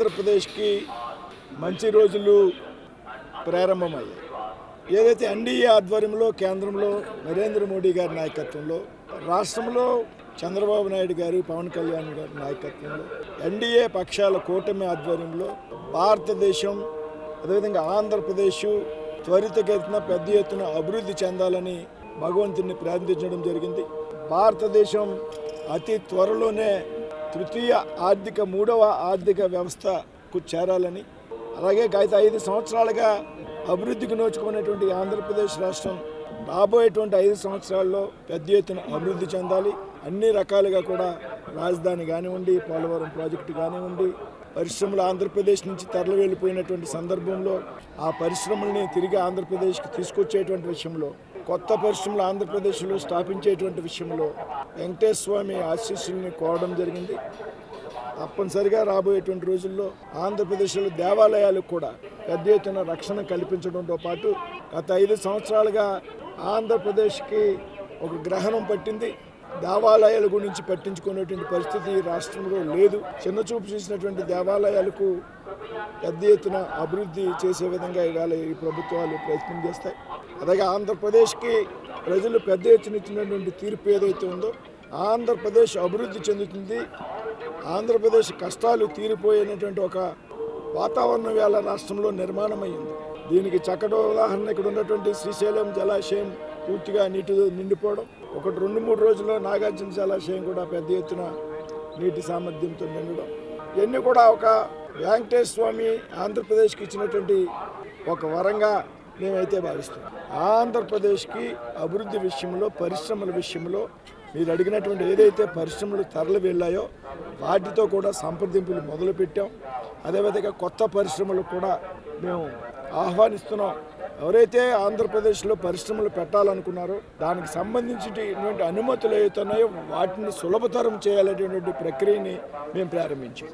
ఆంధ్రప్రదేశ్కి మంచి రోజులు ప్రారంభమయ్యాయి. ఏదైతే ఎన్డీఏ ఆధ్వర్యంలో కేంద్రంలో నరేంద్ర మోడీ గారి నాయకత్వంలో రాష్ట్రంలో చంద్రబాబు నాయుడు గారు పవన్ కళ్యాణ్ గారి నాయకత్వంలో ఎన్డీఏ పక్షాల కూటమి ఆధ్వర్యంలో భారతదేశం అదేవిధంగా ఆంధ్రప్రదేశ్ త్వరితగతిన పెద్ద ఎత్తున అభివృద్ధి చెందాలని భగవంతుని ప్రార్థించడం జరిగింది. భారతదేశం అతి త్వరలోనే తృతీయ ఆర్థిక మూడవ ఆర్థిక వ్యవస్థకు చేరాలని అలాగే గత ఐదు సంవత్సరాలుగా అభివృద్ధికి నోచుకున్నటువంటి ఆంధ్రప్రదేశ్ రాష్ట్రం రాబోయేటువంటి ఐదు సంవత్సరాల్లో పెద్ద ఎత్తున అభివృద్ధి చెందాలి. అన్ని రకాలుగా కూడా రాజధాని కానివ్వండి పోలవరం ప్రాజెక్టు కానివ్వండి పరిశ్రమలు ఆంధ్రప్రదేశ్ నుంచి తరలి వెళ్ళిపోయినటువంటి సందర్భంలో ఆ పరిశ్రమల్ని తిరిగి ఆంధ్రప్రదేశ్కి తీసుకొచ్చేటువంటి విషయంలో కొత్త పరిశ్రమలు ఆంధ్రప్రదేశ్లో స్థాపించేటువంటి విషయంలో వెంకటేశ్వర స్వామి ఆశీస్సుల్ని కోరడం జరిగింది. తప్పనిసరిగా రాబోయేటువంటి రోజుల్లో ఆంధ్రప్రదేశ్లో దేవాలయాలకు కూడా పెద్ద ఎత్తున రక్షణ కల్పించడంతో పాటు గత ఐదు సంవత్సరాలుగా ఆంధ్రప్రదేశ్కి ఒక గ్రహణం పట్టింది. దేవాలయాల గురించి పట్టించుకునేటువంటి పరిస్థితి రాష్ట్రంలో లేదు. చిన్న చూపు చూసినటువంటి దేవాలయాలకు పెద్ద ఎత్తున అభివృద్ధి చేసే విధంగా ఇవాళ ఈ ప్రభుత్వాలు ప్రయత్నం చేస్తాయి. అలాగే ఆంధ్రప్రదేశ్కి ప్రజలు పెద్ద ఎత్తున ఇచ్చినటువంటి తీర్పు ఏదైతే ఉందో ఆంధ్రప్రదేశ్ అభివృద్ధి చెందుతుంది. ఆంధ్రప్రదేశ్ కష్టాలు తీరిపోయినటువంటి ఒక వాతావరణం వేళ రాష్ట్రంలో నిర్మాణమైంది దీనికి చక్కటి ఉదాహరణ ఇక్కడ ఉన్నటువంటి శ్రీశైలం జలాశయం పూర్తిగా నీటితో నిండిపోవడం. ఒకటి రెండు మూడు రోజుల్లో నాగార్జున జలాశయం కూడా పెద్ద ఎత్తున నీటి సామర్థ్యంతో నిండడం. ఇవన్నీ కూడా ఒక వెంకటేశ్వర స్వామి ఆంధ్రప్రదేశ్కి ఇచ్చినటువంటి ఒక వరంగా మేమైతే భావిస్తున్నాం. ఆంధ్రప్రదేశ్కి అభివృద్ధి విషయంలో పరిశ్రమల విషయంలో మీరు అడిగినటువంటి ఏదైతే పరిశ్రమలు తరలి వెళ్ళాయో వాటితో కూడా సంప్రదింపులు మొదలుపెట్టాం. అదేవిధంగా కొత్త పరిశ్రమలు కూడా మేము ఆహ్వానిస్తున్నాం. ఎవరైతే ఆంధ్రప్రదేశ్లో పరిశ్రమలు పెట్టాలనుకున్నారో దానికి సంబంధించినటువంటి అనుమతులు ఏవైతున్నాయో వాటిని సులభతరం చేయాలనేటువంటి ప్రక్రియని మేము ప్రారంభించాం.